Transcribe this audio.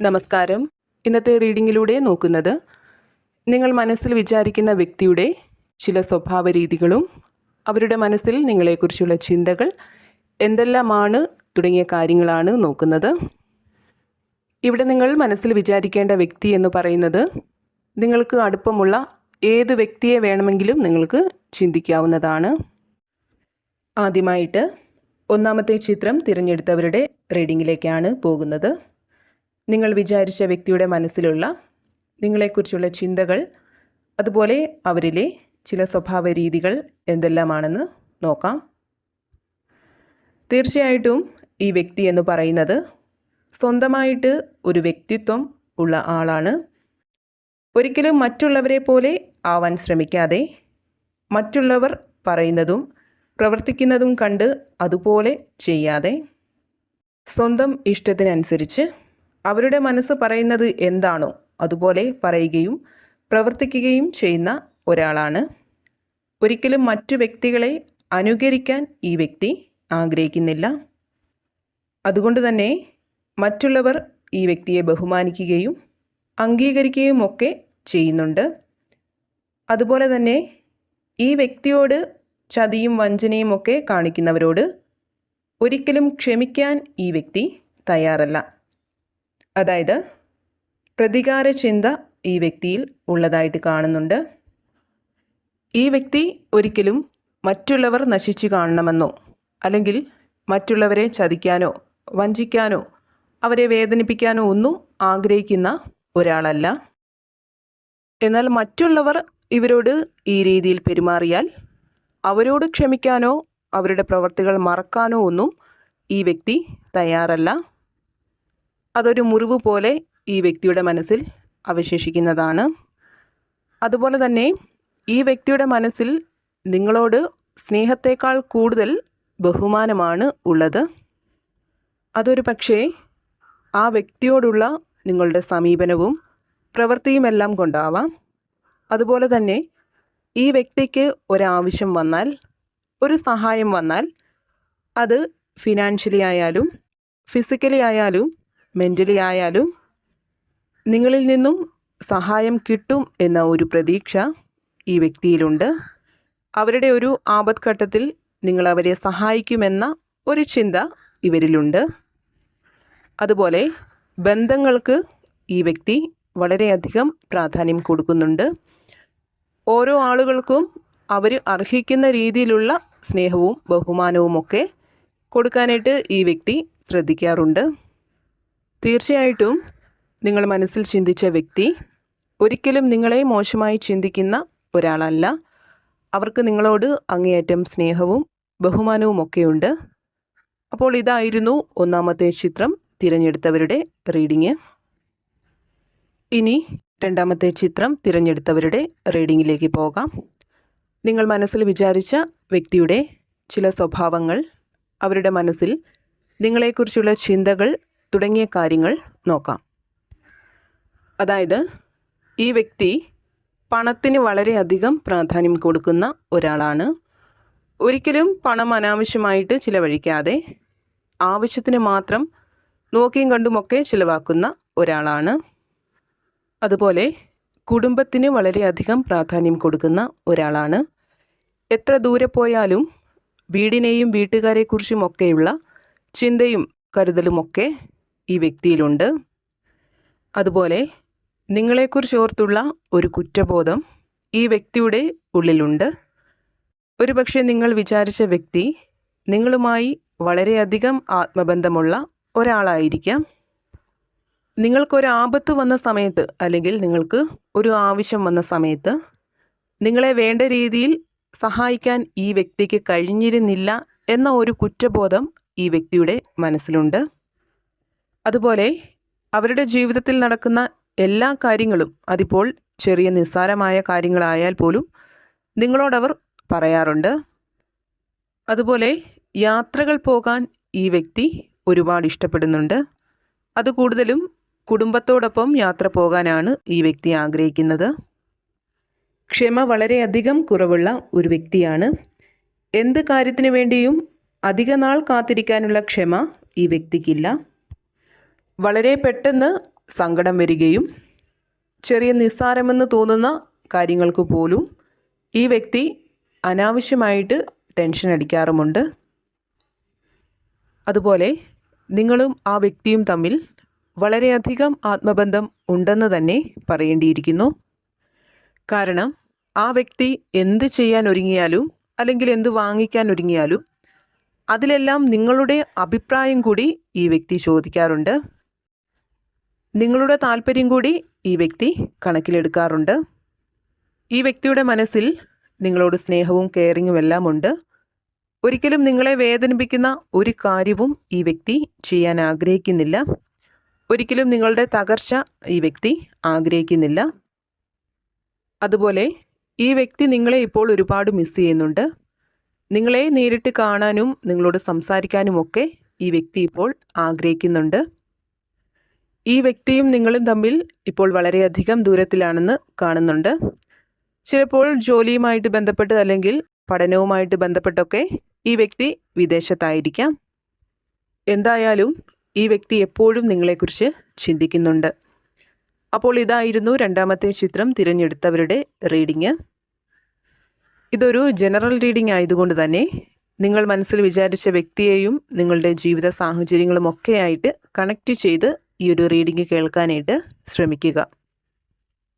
നമസ്കാരം. ഇന്നത്തെ റീഡിങ്ങിലൂടെ നോക്കുന്നത് നിങ്ങൾ മനസ്സിൽ വിചാരിക്കുന്ന വ്യക്തിയുടെ ചില സ്വഭാവ രീതികളും അവരുടെ മനസ്സിൽ നിങ്ങളെക്കുറിച്ചുള്ള ചിന്തകൾ എന്തെല്ലാമാണ് തുടങ്ങിയ കാര്യങ്ങളാണ് നോക്കുന്നത്. ഇവിടെ നിങ്ങൾ മനസ്സിൽ വിചാരിക്കേണ്ട വ്യക്തി എന്ന് പറയുന്നത് നിങ്ങൾക്ക് അടുപ്പമുള്ള ഏത് വ്യക്തിയെ വേണമെങ്കിലും നിങ്ങൾക്ക് ചിന്തിക്കാവുന്നതാണ്. ആദ്യമായിട്ട് ഒന്നാമത്തെ ചിത്രം തിരഞ്ഞെടുത്തവരുടെ റീഡിങ്ങിലേക്കാണ് പോകുന്നത്. നിങ്ങൾ വിചാരിച്ച വ്യക്തിയുടെ മനസ്സിലുള്ള നിങ്ങളെക്കുറിച്ചുള്ള ചിന്തകൾ അതുപോലെ അവരിലെ ചില സ്വഭാവ രീതികൾ എന്തെല്ലാമാണെന്ന് നോക്കാം. തീർച്ചയായിട്ടും ഈ വ്യക്തി എന്ന് പറയുന്നത് സ്വന്തമായിട്ട് ഒരു വ്യക്തിത്വം ഉള്ള ആളാണ്. ഒരിക്കലും മറ്റുള്ളവരെ പോലെ ആവാൻ ശ്രമിക്കാതെ മറ്റുള്ളവർ പറയുന്നതും പ്രവർത്തിക്കുന്നതും കണ്ട് അതുപോലെ ചെയ്യാതെ സ്വന്തം ഇഷ്ടത്തിനനുസരിച്ച് അവരുടെ മനസ്സ് പറയുന്നത് എന്താണോ അതുപോലെ പറയുകയും പ്രവർത്തിക്കുകയും ചെയ്യുന്ന ഒരാളാണ്. ഒരിക്കലും മറ്റു വ്യക്തികളെ അനുകരിക്കാൻ ഈ വ്യക്തി ആഗ്രഹിക്കുന്നില്ല. അതുകൊണ്ട് തന്നെ മറ്റുള്ളവർ ഈ വ്യക്തിയെ ബഹുമാനിക്കുകയും അംഗീകരിക്കുകയും ഒക്കെ ചെയ്യുന്നുണ്ട്. അതുപോലെ തന്നെ ഈ വ്യക്തിയോട് ചതിയും വഞ്ചനയും ഒക്കെ കാണിക്കുന്നവരോട് ഒരിക്കലും ക്ഷമിക്കാൻ ഈ വ്യക്തി തയ്യാറല്ല. അതായത് പ്രതികാര ചിന്ത ഈ വ്യക്തിയിൽ ഉള്ളതായിട്ട് കാണുന്നുണ്ട്. ഈ വ്യക്തി ഒരിക്കലും മറ്റുള്ളവർ നശിച്ചു കാണണമെന്നോ അല്ലെങ്കിൽ മറ്റുള്ളവരെ ചതിക്കാനോ വഞ്ചിക്കാനോ അവരെ വേദനിപ്പിക്കാനോ ഒന്നും ആഗ്രഹിക്കുന്ന ഒരാളല്ല. എന്നാൽ മറ്റുള്ളവർ ഇവരോട് ഈ രീതിയിൽ പെരുമാറിയാൽ അവരോട് ക്ഷമിക്കാനോ അവരുടെ പ്രവർത്തികൾ മറക്കാനോ ഒന്നും ഈ വ്യക്തി തയ്യാറല്ല. അതൊരു മുറിവ് പോലെ ഈ വ്യക്തിയുടെ മനസ്സിൽ അവശേഷിക്കുന്നതാണ്. അതുപോലെ തന്നെ ഈ വ്യക്തിയുടെ മനസ്സിൽ നിങ്ങളോട് സ്നേഹത്തേക്കാൾ കൂടുതൽ ബഹുമാനമാണ് ഉള്ളത്. അതൊരു പക്ഷേ ആ വ്യക്തിയോടുള്ള നിങ്ങളുടെ സമീപനവും പ്രവൃത്തിയുമെല്ലാം കൊണ്ടാവാം. അതുപോലെ തന്നെ ഈ വ്യക്തിക്ക് ഒരാവശ്യം വന്നാൽ ഒരു സഹായം വന്നാൽ അത് ഫിനാൻഷ്യലി ആയാലും ഫിസിക്കലി ആയാലും മെന്റലി ആയാലും നിങ്ങളിൽ നിന്നും സഹായം കിട്ടും എന്ന ഒരു പ്രതീക്ഷ ഈ വ്യക്തിയിലുണ്ട്. അവരുടെ ഒരു ആപത്ഘട്ടത്തിൽ നിങ്ങൾ അവരെ സഹായിക്കുമെന്ന ഒരു ചിന്ത ഇവരിലുണ്ട്. അതുപോലെ ബന്ധങ്ങൾക്ക് ഈ വ്യക്തി വളരെയധികം പ്രാധാന്യം കൊടുക്കുന്നുണ്ട്. ഓരോ ആളുകൾക്കും അവർ അർഹിക്കുന്ന രീതിയിലുള്ള സ്നേഹവും ബഹുമാനവും ഒക്കെ കൊടുക്കാനായിട്ട് ഈ വ്യക്തി ശ്രദ്ധിക്കാറുണ്ട്. തീർച്ചയായിട്ടും നിങ്ങൾ മനസ്സിൽ ചിന്തിച്ച വ്യക്തി ഒരിക്കലും നിങ്ങളെ മോശമായി ചിന്തിക്കുന്ന ഒരാളല്ല. അവർക്ക് നിങ്ങളോട് അങ്ങേയറ്റം സ്നേഹവും ബഹുമാനവും ഒക്കെയുണ്ട് അപ്പോൾ ഇതായിരുന്നു ഒന്നാമത്തെ ചിത്രം തിരഞ്ഞെടുത്തവരുടെ റീഡിങ്. ഇനി രണ്ടാമത്തെ ചിത്രം തിരഞ്ഞെടുത്തവരുടെ റീഡിങ്ങിലേക്ക് പോകാം. നിങ്ങൾ മനസ്സിൽ വിചാരിച്ച വ്യക്തിയുടെ ചില സ്വഭാവങ്ങൾ അവരുടെ മനസ്സിൽ നിങ്ങളെക്കുറിച്ചുള്ള ചിന്തകൾ തുടങ്ങിയ കാര്യങ്ങൾ നോക്കാം. അതായത് ഈ വ്യക്തി പണത്തിന് വളരെയധികം പ്രാധാന്യം കൊടുക്കുന്ന ഒരാളാണ്. ഒരിക്കലും പണം അനാവശ്യമായിട്ട് ചിലവഴിക്കാതെ ആവശ്യത്തിന് മാത്രം നോക്കിയും കണ്ടുമൊക്കെ ചിലവാക്കുന്ന ഒരാളാണ്. അതുപോലെ കുടുംബത്തിന് വളരെയധികം പ്രാധാന്യം കൊടുക്കുന്ന ഒരാളാണ്. എത്ര ദൂരെ പോയാലും വീടിനെയും വീട്ടുകാരെക്കുറിച്ചുമൊക്കെയുള്ള ചിന്തയും കരുതലുമൊക്കെ ഈ വ്യക്തിയിലുണ്ട്. അതുപോലെ നിങ്ങളെക്കുറിച്ച് ഓർത്തുള്ള ഒരു കുറ്റബോധം ഈ വ്യക്തിയുടെ ഉള്ളിലുണ്ട്. ഒരുപക്ഷെ നിങ്ങൾ വിചാരിച്ച വ്യക്തി നിങ്ങളുമായി വളരെയധികം ആത്മബന്ധമുള്ള ഒരാളായിരിക്കാം. നിങ്ങൾക്കൊരു ആപത്ത് വന്ന സമയത്ത് അല്ലെങ്കിൽ നിങ്ങൾക്ക് ഒരു ആവശ്യം വന്ന സമയത്ത് നിങ്ങളെ വേണ്ട രീതിയിൽ സഹായിക്കാൻ ഈ വ്യക്തിക്ക് കഴിഞ്ഞിരുന്നില്ല എന്ന ഒരു കുറ്റബോധം ഈ വ്യക്തിയുടെ മനസ്സിലുണ്ട്. അതുപോലെ അവരുടെ ജീവിതത്തിൽ നടക്കുന്ന എല്ലാ കാര്യങ്ങളും അതിപ്പോൾ ചെറിയ നിസ്സാരമായ കാര്യങ്ങളായാൽ പോലും നിങ്ങളോടവർ പറയാറുണ്ട്. അതുപോലെ യാത്രകൾ പോകാൻ ഈ വ്യക്തി ഒരുപാട് ഇഷ്ടപ്പെടുന്നുണ്ട്. അത് കൂടുതലും കുടുംബത്തോടൊപ്പം യാത്ര പോകാനാണ് ഈ വ്യക്തി ആഗ്രഹിക്കുന്നത്. ക്ഷമ വളരെയധികം കുറവുള്ള ഒരു വ്യക്തിയാണ്. എന്ത് കാര്യത്തിന് വേണ്ടിയും അധിക നാൾ കാത്തിരിക്കാനുള്ള ക്ഷമ ഈ വ്യക്തിക്കില്ല. വളരെ പെട്ടെന്ന് സങ്കടം വരികയും ചെറിയ നിസ്സാരമെന്ന് തോന്നുന്ന കാര്യങ്ങൾക്ക് പോലും ഈ വ്യക്തി അനാവശ്യമായിട്ട് ടെൻഷൻ അടിക്കാറുമുണ്ട്. അതുപോലെ നിങ്ങളും ആ വ്യക്തിയും തമ്മിൽ വളരെയധികം ആത്മബന്ധം ഉണ്ടെന്ന് തന്നെ പറയേണ്ടിയിരിക്കുന്നു. കാരണം ആ വ്യക്തി എന്ത് ചെയ്യാൻ ഒരുങ്ങിയാലും അല്ലെങ്കിൽ എന്ത് വാങ്ങിക്കാൻ ഒരുങ്ങിയാലും അതിലെല്ലാം നിങ്ങളുടെ അഭിപ്രായം കൂടി ഈ വ്യക്തി ചോദിക്കാറുണ്ട്. നിങ്ങളുടെ താല്പര്യം കൂടി ഈ വ്യക്തി കണക്കിലെടുക്കാറുണ്ട്. ഈ വ്യക്തിയുടെ മനസ്സിൽ നിങ്ങളോട് സ്നേഹവും കെയറിങ്ങും എല്ലാം ഉണ്ട്. ഒരിക്കലും നിങ്ങളെ വേദനിപ്പിക്കുന്ന ഒരു കാര്യവും ഈ വ്യക്തി ചെയ്യാൻ ആഗ്രഹിക്കുന്നില്ല. ഒരിക്കലും നിങ്ങളുടെ തകർച്ച ഈ വ്യക്തി ആഗ്രഹിക്കുന്നില്ല. അതുപോലെ ഈ വ്യക്തി നിങ്ങളെ ഇപ്പോൾ ഒരുപാട് മിസ് ചെയ്യുന്നുണ്ട്. നിങ്ങളെ നേരിട്ട് കാണാനും നിങ്ങളോട് സംസാരിക്കാനും ഒക്കെ ഈ വ്യക്തി ഇപ്പോൾ ആഗ്രഹിക്കുന്നുണ്ട്. ഈ വ്യക്തിയും നിങ്ങളും തമ്മിൽ ഇപ്പോൾ വളരെയധികം ദൂരത്തിലാണെന്ന് കാണുന്നുണ്ട്. ചിലപ്പോൾ ജോലിയുമായിട്ട് ബന്ധപ്പെട്ട് അല്ലെങ്കിൽ പഠനവുമായിട്ട് ബന്ധപ്പെട്ടൊക്കെ ഈ വ്യക്തി വിദേശത്തായിരിക്കാം. എന്തായാലും ഈ വ്യക്തി എപ്പോഴും നിങ്ങളെക്കുറിച്ച് ചിന്തിക്കുന്നുണ്ട്. അപ്പോൾ ഇതായിരുന്നു രണ്ടാമത്തെ ചിത്രം തിരഞ്ഞെടുത്തവരുടെ റീഡിങ്. ഇതൊരു ജനറൽ റീഡിംഗ് ആയതുകൊണ്ട് തന്നെ നിങ്ങൾ മനസ്സിൽ വിചാരിച്ച വ്യക്തിയെയും നിങ്ങളുടെ ജീവിത സാഹചര്യങ്ങളും ഒക്കെയായിട്ട് കണക്റ്റ് ചെയ്ത് ഈ ഒരു റീഡിങ് കേൾക്കാനായിട്ട് ശ്രമിക്കുക.